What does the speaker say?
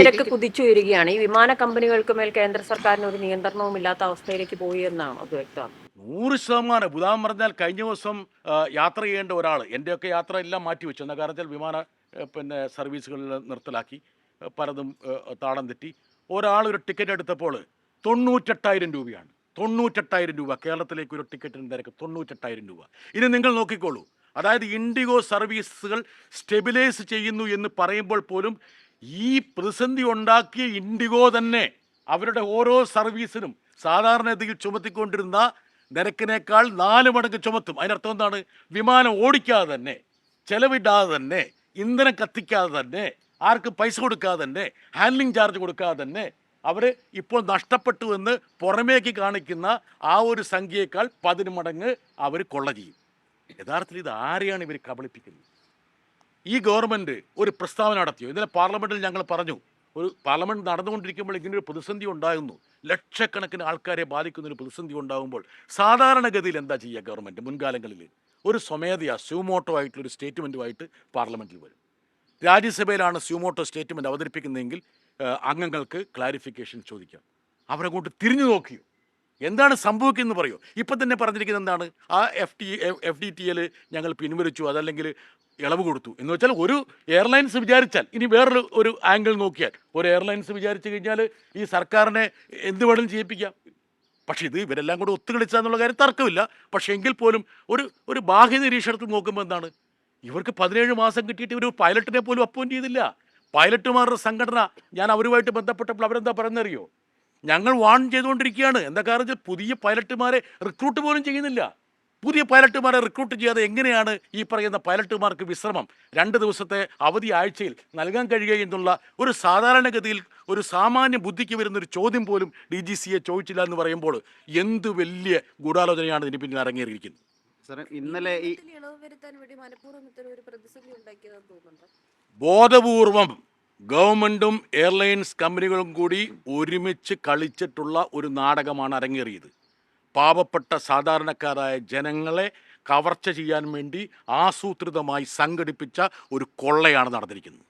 നിരക്ക് കുതിച്ചുയരുകയാണ് ഈ വിമാന കമ്പനികൾക്ക് മേൽ കേന്ദ്ര സർക്കാരിന് ഒരു നിയന്ത്രണവും ഇല്ലാത്ത അവസ്ഥയിലേക്ക് പോയി എന്നാണ് അത് വ്യക്തമാണ് നൂറ് ശതമാനം ഉദാഹരണം പറഞ്ഞാൽ കഴിഞ്ഞ ദിവസം യാത്ര ചെയ്യേണ്ട ഒരാൾ എന്റെയൊക്കെ യാത്ര എല്ലാം മാറ്റിവെച്ചു. എന്ന കാരണത്തിൽ വിമാന പിന്നെ സർവീസുകളിൽ നിർത്തലാക്കി പലതും താളം തെറ്റി. ഒരാൾ ഒരു ടിക്കറ്റ് എടുത്തപ്പോൾ തൊണ്ണൂറ്റെട്ടായിരം രൂപയാണ്. തൊണ്ണൂറ്റെട്ടായിരം രൂപ. കേരളത്തിലേക്ക് ഒരു ടിക്കറ്റിന് നിരക്ക് തൊണ്ണൂറ്റെട്ടായിരം രൂപ. ഇനി നിങ്ങൾ നോക്കിക്കോളൂ. അതായത് ഇൻഡിഗോ സർവീസുകൾ സ്റ്റെബിലൈസ് ചെയ്യുന്നു എന്ന് പറയുമ്പോൾ പോലും ഈ പ്രതിസന്ധി ഉണ്ടാക്കിയ ഇൻഡിഗോ തന്നെ അവരുടെ ഓരോ സർവീസിനും സാധാരണഗതിയിൽ ചുമത്തിക്കൊണ്ടിരുന്ന നിരക്കിനേക്കാൾ നാല് മടങ്ങ് ചുമത്തും. അതിനർത്ഥം എന്താണ്? വിമാനം ഓടിക്കാതെ തന്നെ ചെലവിടാതെ തന്നെ ഇന്ധനം കത്തിക്കാതെ തന്നെ ആർക്കും പൈസ കൊടുക്കാതെ തന്നെ ഹാൻഡ്ലിംഗ് ചാർജ് കൊടുക്കാതെ തന്നെ അവർ ഇപ്പോൾ നഷ്ടപ്പെട്ടു എന്ന് പുറമേക്ക് കാണിക്കുന്ന ആ ഒരു സംഖ്യയേക്കാൾ പതിന് മടങ്ങ് അവർ കൊള്ള ചെയ്യും. യഥാർത്ഥത്തിൽ ഇത് ആരെയാണ് ഇവർ കബളിപ്പിക്കുന്നത്? ഈ ഗവൺമെന്റ് ഒരു പ്രസ്താവന നടത്തിയോ? ഇന്നലെ പാർലമെന്റിൽ ഞങ്ങൾ പറഞ്ഞു ഒരു പാർലമെന്റ് നടന്നുകൊണ്ടിരിക്കുമ്പോൾ ഇങ്ങനെ ഒരു പ്രതിസന്ധി ഉണ്ടാകുന്നു. ലക്ഷക്കണക്കിന് ആൾക്കാരെ ബാധിക്കുന്ന ഒരു പ്രതിസന്ധി ഉണ്ടാകുമ്പോൾ സാധാരണഗതിയിൽ എന്താ ചെയ്യുക ഗവൺമെന്റ് മുൻകാലങ്ങളിൽ? ഒരു സ്വമേധയാ സ്യൂമോട്ടോ ആയിട്ടുള്ള ഒരു സ്റ്റേറ്റ്മെന്റുമായിട്ട് പാർലമെന്റിൽ വരും. രാജ്യസഭയിലാണ് സ്യൂമോട്ടോ സ്റ്റേറ്റ്മെന്റ് അവതരിപ്പിക്കുന്നതെങ്കിൽ അംഗങ്ങൾക്ക് ക്ലാരിഫിക്കേഷൻ ചോദിക്കാം. അവരെ കൊണ്ട് തിരിഞ്ഞു നോക്കിയോ? എന്താണ് സംഭവിക്കുന്നത് പറയൂ. ഇപ്പം തന്നെ പറഞ്ഞിരിക്കുന്നത് എന്താണ്? ആ F T F D T L ഞങ്ങൾ പിൻവലിച്ചു. അതല്ലെങ്കിൽ ഇളവ് കൊടുത്തു. എന്ന് വെച്ചാൽ ഒരു എയർലൈൻസ് വിചാരിച്ചാൽ ഇനി വേറൊരു ഒരു ആംഗിൾ നോക്കിയാൽ ഒരു എയർലൈൻസ് വിചാരിച്ചു കഴിഞ്ഞാൽ ഈ സർക്കാരിനെ എന്ത് വേണമെങ്കിലും ചെയ്യിപ്പിക്കാം. പക്ഷേ ഇത് ഇവരെല്ലാം കൂടെ ഒത്തുകളിച്ചാന്നുള്ള കാര്യം തർക്കമില്ല. പക്ഷേ എങ്കിൽ പോലും ഒരു ഒരു ബാഹ്യ നിരീക്ഷണത്തിൽ നോക്കുമ്പോൾ എന്താണ്? ഇവർക്ക് പതിനേഴ് മാസം കിട്ടിയിട്ട് ഇവർ പൈലറ്റിനെ പോലും അപ്പോയിന്റ് ചെയ്തില്ല. പൈലറ്റുമാരുടെ സംഘടന ഞാൻ അവരുമായിട്ട് ബന്ധപ്പെട്ടപ്പോൾ അവരെന്താ പറയുന്നറിയോ ഞങ്ങൾ വാൺ ചെയ്തുകൊണ്ടിരിക്കുകയാണ്. എന്താ കാരണം വെച്ചാൽ പുതിയ പൈലറ്റുമാരെ റിക്രൂട്ട് പോലും ചെയ്യുന്നില്ല. പുതിയ പൈലറ്റുമാരെ റിക്രൂട്ട് ചെയ്യാതെ എങ്ങനെയാണ് ഈ പറയുന്ന പൈലറ്റുമാർക്ക് വിശ്രമം? രണ്ട് ദിവസത്തെ അവധി ആഴ്ചയിൽ നൽകാൻ കഴിയുക എന്നുള്ള ഒരു സാധാരണഗതിയിൽ ഒരു സാമാന്യ ബുദ്ധിക്ക് വരുന്ന ഒരു ചോദ്യം പോലും ഡി ജി സിയെ ചോദിച്ചില്ല എന്ന് പറയുമ്പോൾ എന്ത് വലിയ ഗൂഢാലോചനയാണ് ഇതിന് പിന്നിൽ ഇറങ്ങിയിരിക്കുന്നത് സാറേ ഇന്നലെ ഈ ബോധപൂർവം ഗവൺമെന്റും എയർലൈൻസ് കമ്പനികളും കൂടി ഒരുമിച്ച് കളിച്ചിട്ടുള്ള ഒരു നാടകമാണ് അരങ്ങേറിയത്. പാവപ്പെട്ട സാധാരണക്കാരായ ജനങ്ങളെ കവർച്ച ചെയ്യാൻ വേണ്ടി ആസൂത്രിതമായി സംഘടിപ്പിച്ച ഒരു കൊള്ളയാണ് നടന്നിരിക്കുന്നത്.